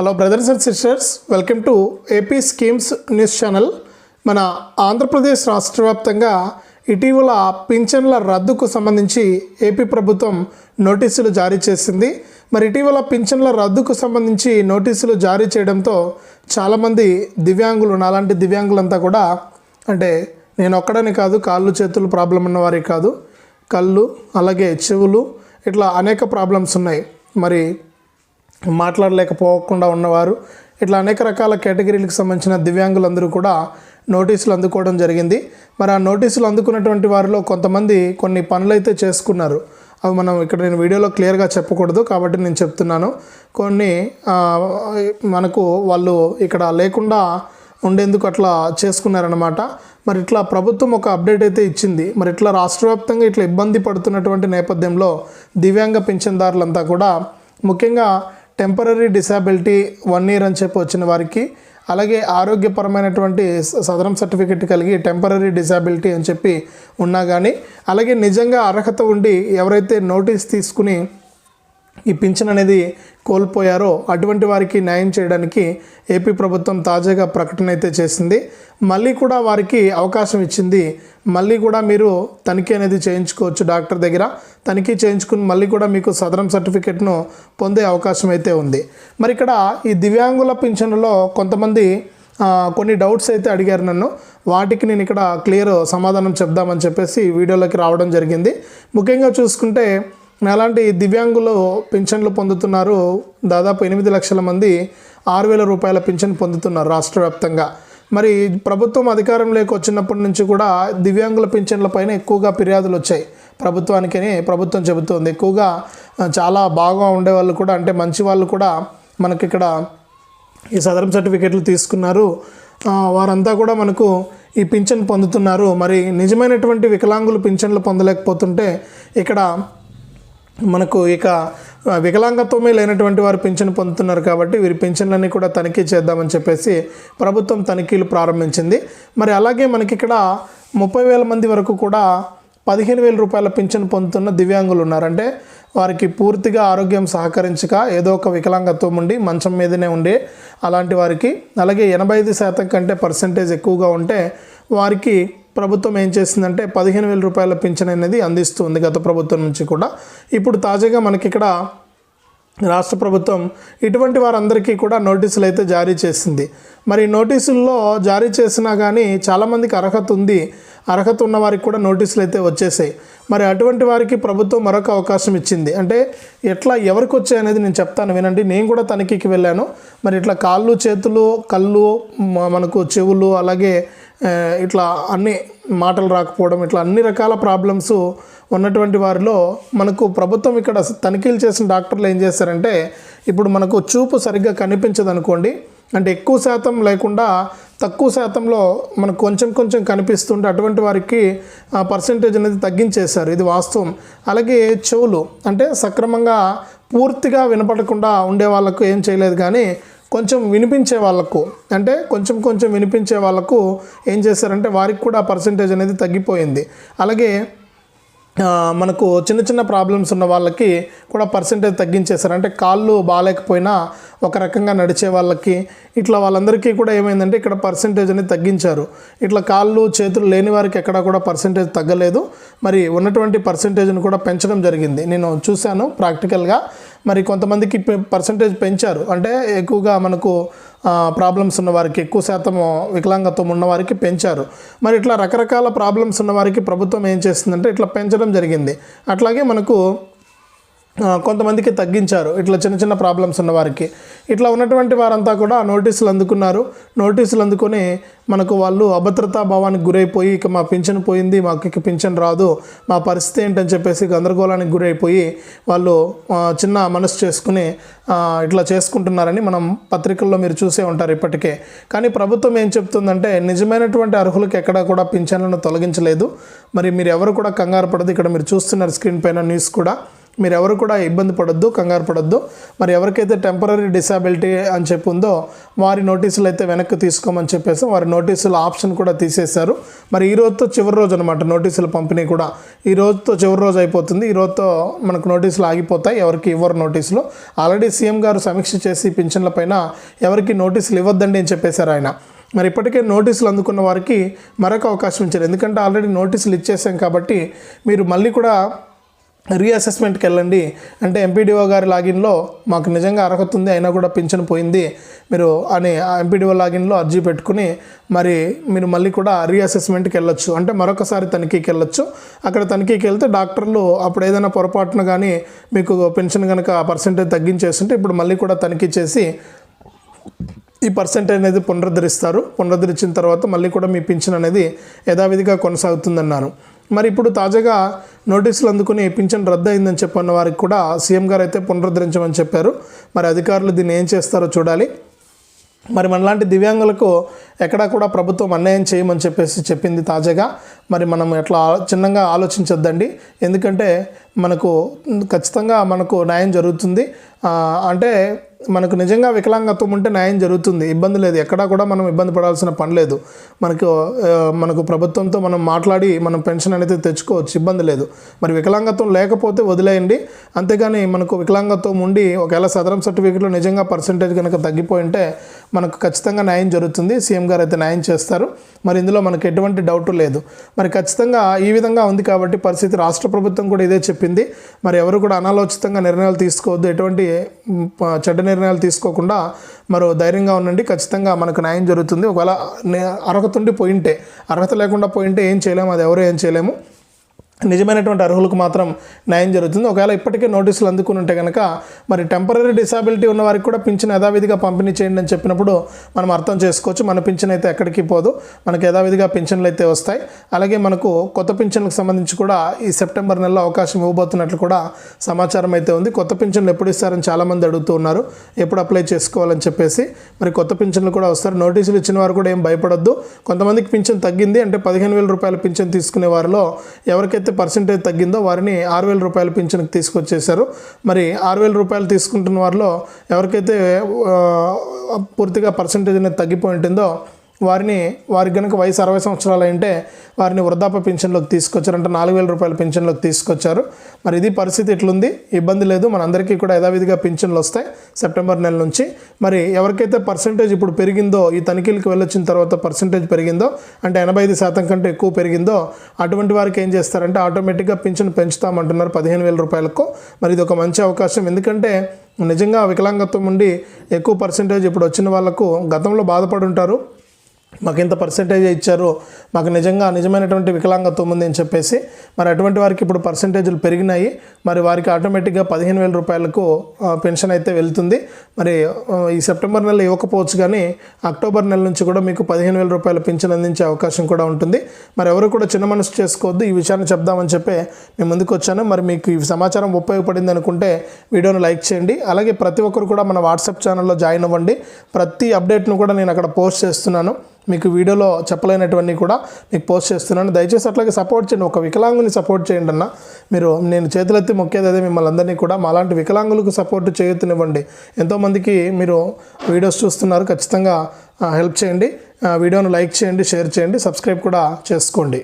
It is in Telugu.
Hello brothers and sisters welcome to AP schemes news channel మన ఆంధ్రప్రదేశ్ రాష్ట్ర వ్యాప్తంగా ఇటీవల పింఛన్ల రద్దుకు సంబంధించి ఏపీ ప్రభుత్వం నోటీసులు జారీ చేసింది. మరి ఇటీవల పింఛన్ల రద్దుకు సంబంధించి నోటీసులు జారీ చేయడంతో చాలామంది దివ్యాంగులు నాలాంటి దివ్యాంగులంతా కూడా అంటే నేను ఒక్కడని కాదు కాళ్ళు చేతులు ప్రాబ్లం ఉన్నవారే కాదు కళ్ళు అలాగే చెవులు ఇట్లా అనేక ప్రాబ్లమ్స్ ఉన్నాయి. మరి మాట్లాడలేకపోకుండా ఉన్నవారు ఇట్లా అనేక రకాల కేటగిరీలకు సంబంధించిన దివ్యాంగులందరూ కూడా నోటీసులు అందుకోవడం జరిగింది. మరి ఆ నోటీసులు అందుకున్నటువంటి వారిలో కొంతమంది కొన్ని పనులు అయితే చేసుకున్నారు. అవి మనం ఇక్కడ నేను వీడియోలో క్లియర్గా చెప్పకూడదు కాబట్టి నేను చెప్తున్నాను. కొన్ని మనకు వాళ్ళు ఇక్కడ లేకుండా ఉండేందుకు అట్లా చేసుకున్నారనమాట మరి ఇట్లా ప్రభుత్వం ఒక అప్డేట్ అయితే ఇచ్చింది. మరి ఇట్లా రాష్ట్రవ్యాప్తంగా ఇట్లా ఇబ్బంది పడుతున్నటువంటి నేపథ్యంలో దివ్యాంగ పింఛన్దారులంతా కూడా ముఖ్యంగా టెంపరీ డిసాబిలిటీ వన్ ఇయర్ అని చెప్పి వచ్చిన వారికి అలాగే ఆరోగ్యపరమైనటువంటి సదరం సర్టిఫికెట్ కలిగి టెంపరీ డిసాబిలిటీ అని చెప్పి ఉన్నా కానీ అలాగే నిజంగా అర్హత ఉండి ఎవరైతే నోటీస్ తీసుకుని ఈ పింఛన్ అనేది కోల్పోయారో అటువంటి వారికి న్యాయం చేయడానికి ఏపీ ప్రభుత్వం తాజాగా ప్రకటన అయితే చేసింది. మళ్ళీ కూడా వారికి అవకాశం ఇచ్చింది మళ్ళీ కూడా మీరు తనిఖీ అనేది చేయించుకోవచ్చు డాక్టర్ దగ్గర. తనిఖీ చేయించుకుని మళ్ళీ కూడా మీకు సదరం సర్టిఫికెట్ను పొందే అవకాశం అయితే ఉంది. మరి ఇక్కడ ఈ దివ్యాంగుల పింఛన్లో కొంతమంది కొన్ని డౌట్స్ అయితే అడిగారు నన్ను. వాటికి నేను ఇక్కడ క్లియర్ సమాధానం చెప్దామని చెప్పేసి వీడియోలోకి రావడం జరిగింది. ముఖ్యంగా చూసుకుంటే అలాంటి దివ్యాంగులు పింఛన్లు పొందుతున్నారు. దాదాపు ఎనిమిది లక్షల మంది ఆరు వేల రూపాయల పింఛన్ పొందుతున్నారు రాష్ట్ర వ్యాప్తంగా. మరి ప్రభుత్వం అధికారంలోకి వచ్చినప్పటి నుంచి కూడా దివ్యాంగుల పింఛన్లపైన ఎక్కువగా ఫిర్యాదులు వచ్చాయి. ప్రభుత్వానికని ప్రభుత్వం చెబుతోంది. ఎక్కువగా చాలా బాగా ఉండేవాళ్ళు కూడా అంటే మంచి వాళ్ళు కూడా మనకి ఇక్కడ ఈ సదరం సర్టిఫికెట్లు తీసుకున్నారు. వారంతా కూడా మనకు ఈ పింఛన్ పొందుతున్నారు. మరి నిజమైనటువంటి వికలాంగులు పింఛన్లు పొందలేకపోతుంటే ఇక్కడ మనకు ఇక వికలాంగత్వమే లేనటువంటి వారు పింఛన్ పొందుతున్నారు కాబట్టి వీరి పింఛన్లన్నీ కూడా తనిఖీ చేద్దామని చెప్పేసి ప్రభుత్వం తనిఖీలు ప్రారంభించింది. మరి అలాగే మనకి ఇక్కడ ముప్పై వేల మంది వరకు కూడా పదిహేను వేల రూపాయల పింఛన్ పొందుతున్న దివ్యాంగులు ఉన్నారంటే వారికి పూర్తిగా ఆరోగ్యం సహకరించక ఏదో ఒక వికలాంగత్వం ఉండి మంచం మీదనే ఉండే అలాంటి వారికి అలాగే ఎనభై ఐదు శాతం కంటే పర్సంటేజ్ ఎక్కువగా ఉంటే వారికి ప్రభుత్వం ఏం చేసిందంటే పదిహేను వేల రూపాయల పింఛన్ అనేది అందిస్తుంది గత ప్రభుత్వం నుంచి కూడా. ఇప్పుడు తాజాగా మనకి ఇక్కడ రాష్ట్ర ప్రభుత్వం ఇటువంటి వారందరికీ కూడా నోటీసులు అయితే జారీ చేసింది. మరి నోటీసుల్లో జారీ చేసినా కానీ చాలామందికి అర్హత ఉంది. అర్హత ఉన్న వారికి కూడా నోటీసులు అయితే వచ్చేసాయి. మరి అటువంటి వారికి ప్రభుత్వం మరొక అవకాశం ఇచ్చింది. అంటే ఎట్లా ఎవరికి వచ్చాయి అనేది నేను చెప్తాను వినండి. నేను కూడా తనిఖీకి వెళ్ళాను. మరి ఇట్లా కాళ్ళు చేతులు కళ్ళు మనకు చెవులు అలాగే ఇట్లా అన్ని మాటలు రాకపోవడం ఇట్లా అన్ని రకాల ప్రాబ్లమ్స్ ఉన్నటువంటి వారిలో మనకు ప్రభుత్వం ఇక్కడ తనిఖీలు చేసిన డాక్టర్లు ఏం చేస్తారంటే ఇప్పుడు మనకు చూపు సరిగ్గా కనిపించదు అనుకోండి అంటే ఎక్కువ శాతం లేకుండా తక్కువ శాతంలో మనకు కొంచెం కొంచెం కనిపిస్తుంటే అటువంటి వారికి ఆ పర్సంటేజ్ అనేది తగ్గించేశారు. ఇది వాస్తవం. అలాగే చెవులు అంటే సక్రమంగా పూర్తిగా వినపడకుండా ఉండే వాళ్ళకు ఏం చేయలేదు కానీ కొంచెం వినిపించే వాళ్ళకు అంటే కొంచెం కొంచెం వినిపించే వాళ్ళకు ఏం చేశారంటే వారికి కూడా పర్సంటేజ్ అనేది తగ్గిపోయింది. అలాగే మనకు చిన్న చిన్న ప్రాబ్లమ్స్ ఉన్న వాళ్ళకి కూడా పర్సంటేజ్ తగ్గించేశారు. అంటే కాళ్ళు బాగాలేకపోయినా ఒక రకంగా నడిచే వాళ్ళకి ఇట్లా వాళ్ళందరికీ కూడా ఏమైందంటే ఇక్కడ పర్సంటేజ్ అనేది తగ్గించారు. ఇట్లా కాళ్ళు చేతులు లేని వారికి ఎక్కడ కూడా పర్సంటేజ్ తగ్గలేదు. మరి ఉన్నటువంటి పర్సంటేజ్ను కూడా పెంచడం జరిగింది. నేను చూశాను ప్రాక్టికల్గా మరి కొంతమందికి పర్సంటేజ్ పెంచారు. అంటే ఎక్కువగా మనకు ప్రాబ్లమ్స్ ఉన్న వారికి ఎక్కువ శాతం వికలాంగత్వం ఉన్నవారికి పెంచారు. మరి ఇట్లా రకరకాల ప్రాబ్లమ్స్ ఉన్న వారికి ప్రభుత్వం ఏం చేస్తుందంటే ఇట్లా పెంచడం జరిగింది. అట్లాగే మనకు కొంతమందికి తగ్గించారు. ఇట్లా చిన్న చిన్న ప్రాబ్లమ్స్ ఉన్న వారికి. ఇట్లా ఉన్నటువంటి వారంతా కూడా నోటీసులు అందుకున్నారు. నోటీసులు అందుకొని మనకు వాళ్ళు అభద్రతా భావానికి గురైపోయి ఇక మా పింఛన్ పోయింది మాకు ఇక పింఛన్ రాదు మా పరిస్థితి ఏంటని చెప్పేసి గందరగోళానికి గురైపోయి వాళ్ళు చిన్న మనసు చేసుకుని ఇట్లా చేసుకుంటున్నారని మనం పత్రికల్లో మీరు చూసే ఉంటారు ఇప్పటికే. కానీ ప్రభుత్వం ఏం చెప్తుందంటే నిజమైనటువంటి అర్హులకు ఎక్కడా కూడా పింఛన్లను తొలగించలేదు. మరి మీరు ఎవరు కూడా కంగారు పడదు. ఇక్కడ మీరు చూస్తున్నారు స్క్రీన్ పైన న్యూస్ కూడా. మీరు ఎవరు కూడా ఇబ్బంది పడొద్దు కంగారు పడొద్దు. మరి ఎవరికైతే టెంపరీ డిసాబిలిటీ అని చెప్పి ఉందో వారి నోటీసులు అయితే వెనక్కి తీసుకోమని చెప్పేసి వారి నోటీసుల ఆప్షన్ కూడా తీసేశారు. మరి ఈ రోజుతో చివరి రోజు అనమాట నోటీసుల పంపిణీ కూడా. ఈ రోజుతో చివరి రోజు అయిపోతుంది. ఈ రోజుతో మనకు నోటీసులు ఆగిపోతాయి. ఎవరికి ఇవ్వరు నోటీసులు. ఆల్రెడీ సీఎం గారు సమీక్ష చేసి పింఛన్ల పైన ఎవరికి నోటీసులు ఇవ్వద్దండి అని చెప్పేశారు ఆయన. మరి ఇప్పటికే నోటీసులు అందుకున్న వారికి మరొక అవకాశం ఇచ్చారు. ఎందుకంటే ఆల్రెడీ నోటీసులు ఇచ్చేసాం కాబట్టి మీరు మళ్ళీ కూడా రీఅసెస్మెంట్కి వెళ్ళండి అంటే ఎంపీడీఓ గారి లాగిన్లో మాకు నిజంగా అర్హత ఉంది అయినా కూడా పింఛన్ పోయింది. మీరు అని ఆ ఎంపీడీఓ లాగిన్లో అర్జీ పెట్టుకుని మరి మీరు మళ్ళీ కూడా రీఅసెస్మెంట్కి వెళ్ళొచ్చు అంటే మరొకసారి తనిఖీకి వెళ్ళొచ్చు అక్కడ తనిఖీకి వెళ్తే డాక్టర్లు అప్పుడు ఏదైనా పొరపాటున కానీ మీకు పెన్షన్ కనుక పర్సెంటేజ్ తగ్గించేస్తుంటే ఇప్పుడు మళ్ళీ కూడా తనిఖీ చేసి ఈ పర్సెంటేజ్ అనేది పునరుద్ధరిస్తారు. పునరుద్ధరించిన తర్వాత మళ్ళీ కూడా మీ పింఛన్ అనేది యథావిధిగా కొనసాగుతుందన్నారు. మరి ఇప్పుడు తాజాగా నోటీసులు అందుకుని పింఛన్ రద్దు అయిందని చెప్పన్న వారికి కూడా సీఎం గారు అయితే పునరుద్ధరించమని చెప్పారు. మరి అధికారులు దీన్ని ఏం చేస్తారో చూడాలి. మరి మనలాంటి దివ్యాంగులకు ఎక్కడా కూడా ప్రభుత్వం అన్యాయం చేయమని చెప్పేసి చెప్పింది తాజాగా. మరి మనం ఎట్లా చిన్నగా ఆలోచించొద్దండి. ఎందుకంటే మనకు ఖచ్చితంగా మనకు న్యాయం జరుగుతుంది. అంటే మనకు నిజంగా వికలాంగత్వం ఉంటే న్యాయం జరుగుతుంది. ఇబ్బంది లేదు. ఎక్కడా కూడా మనం ఇబ్బంది పడాల్సిన పని లేదు. మనకు మనకు ప్రభుత్వంతో మనం మాట్లాడి మనం పెన్షన్ అనేది తెచ్చుకోవచ్చు. ఇబ్బంది లేదు. మరి వికలాంగత్వం లేకపోతే వదిలేయండి. అంతేగాని మనకు వికలాంగత్వం ఉండి ఒకవేళ సదరం సర్టిఫికేట్లో నిజంగా పర్సంటేజ్ కనుక తగ్గిపోయి ఉంటే మనకు ఖచ్చితంగా న్యాయం జరుగుతుంది. సీఎం గారు అయితే న్యాయం చేస్తారు. మరి ఇందులో మనకు ఎటువంటి డౌట్ లేదు. మరి ఖచ్చితంగా ఈ విధంగా ఉంది కాబట్టి పరిస్థితి రాష్ట్ర ప్రభుత్వం కూడా ఇదే చెప్పింది. మరి ఎవరు కూడా అనాలోచితంగా నిర్ణయాలు తీసుకోవద్దు. ఎటువంటి చెడ్డ నిర్ణయాలు తీసుకోకుండా మరో ధైర్యంగా ఉండండి. ఖచ్చితంగా మనకు న్యాయం జరుగుతుంది. ఒకవేళ నే- అర్హత ఉండి పోయింటే అర్హత లేకుండా పోయింటే ఏం చేయలేము. అది ఎవరు ఏం చేయలేము. నిజమైనటువంటి అర్హులకు మాత్రం న్యాయం జరుగుతుంది. ఒకవేళ ఇప్పటికే నోటీసులు అందుకుని ఉంటే కనుక మరి టెంపరీ డిసాబిలిటీ ఉన్న వారికి కూడా పింఛన్ యథావిధిగా పంపిణీ చేయండి అని చెప్పినప్పుడు మనం అర్థం చేసుకోవచ్చు. మన పింఛన్ అయితే ఎక్కడికి పోదు. మనకు యథావిధిగా పింఛన్లు అయితే వస్తాయి. అలాగే మనకు కొత్త పింఛన్లకు సంబంధించి కూడా ఈ సెప్టెంబర్ నెలలో అవకాశం ఇవ్వబోతున్నట్లు కూడా సమాచారం అయితే ఉంది. కొత్త పింఛన్లు ఎప్పుడు ఇస్తారని చాలామంది అడుగుతూ ఉన్నారు. ఎప్పుడు అప్లై చేసుకోవాలని చెప్పేసి మరి కొత్త పింఛన్లు కూడా వస్తారు. నోటీసులు ఇచ్చిన వారు కూడా ఏం భయపడొద్దు. కొంతమందికి పింఛన్ తగ్గింది అంటే పదిహేను వేల రూపాయల పింఛన్ తీసుకునే వారిలో ఎవరికైతే పర్సంటేజ్ తగ్గిందో వారిని ఆరు వేల రూపాయల పింఛన్కి తీసుకొచ్చేసారు మరి ఆరు వేల రూపాయలు తీసుకుంటున్న వారిలో ఎవరికైతే పూర్తిగా పర్సంటేజ్ అనేది తగ్గిపోయి ఉంటుందో వారిని వారికి కనుక వయసు అరవై సంవత్సరాలు అంటే వారిని వృద్ధాప్య పింఛన్లోకి తీసుకొచ్చారు అంటే నాలుగు వేల రూపాయల పింఛన్లోకి తీసుకొచ్చారు. మరి ఇది పరిస్థితి ఎట్లుంది ఇబ్బంది లేదు మనందరికీ కూడా యథావిధిగా పింఛన్లు వస్తాయి సెప్టెంబర్ నెల నుంచి. మరి ఎవరికైతే పర్సంటేజ్ ఇప్పుడు పెరిగిందో ఈ తనిఖీలకు వెళ్ళొచ్చిన తర్వాత పర్సంటేజ్ పెరిగిందో అంటే ఎనభై ఐదు శాతం కంటే ఎక్కువ పెరిగిందో అటువంటి వారికి ఏం చేస్తారంటే ఆటోమేటిక్గా పింఛన్ పెంచుతామంటున్నారు పదిహేను వేల రూపాయలకు. మరి ఇది ఒక మంచి అవకాశం ఎందుకంటే నిజంగా వికలాంగత్వం ఉండి ఎక్కువ పర్సంటేజ్ ఇప్పుడు వచ్చిన వాళ్ళకు గతంలో బాధపడి ఉంటారు మాకు ఇంత పర్సంటేజ్ ఇచ్చారు మాకు నిజంగా నిజమైనటువంటి వికలాంగత్వం ఉంది అని చెప్పేసి మరి అటువంటి వారికి ఇప్పుడు పర్సంటేజ్లు పెరిగినాయి. మరి వారికి ఆటోమేటిక్గా పదిహేను వేల రూపాయలకు పెన్షన్ అయితే వెళ్తుంది. మరి ఈ సెప్టెంబర్ నెల ఇవ్వకపోవచ్చు కానీ అక్టోబర్ నెల నుంచి కూడా మీకు పదిహేను వేల రూపాయల పెన్షన్ అందించే అవకాశం కూడా ఉంటుంది. మరి ఎవరు కూడా చిన్న మనసు చేసుకోవద్దు. ఈ విషయాన్ని చెప్దామని చెప్పి మేము ముందుకు వచ్చాను. మరి మీకు ఈ సమాచారం ఉపయోగపడింది అనుకుంటే వీడియోను లైక్ చేయండి. అలాగే ప్రతి ఒక్కరు కూడా మన వాట్సాప్ ఛానల్లో జాయిన్ అవ్వండి. ప్రతి అప్డేట్ను కూడా నేను అక్కడ పోస్ట్ చేస్తున్నాను. మీకు వీడియోలో చెప్పలేనటువంటి కూడా మీకు పోస్ట్ చేస్తున్నాను. దయచేసి అట్లాగే సపోర్ట్ చేయండి. ఒక వికలాంగుని సపోర్ట్ చేయండి అన్న. మీరు నేను చేతులెత్తి మొక్కేది అదే మిమ్మల్ని అందరినీ కూడా. మాలాంటి వికలాంగులకు సపోర్ట్ చేయొత్తునివ్వండి ఎంతోమందికి మీరు వీడియోస్ చూస్తున్నారు. ఖచ్చితంగా హెల్ప్ చేయండి. వీడియోను లైక్ చేయండి షేర్ చేయండి సబ్స్క్రైబ్ కూడా చేసుకోండి.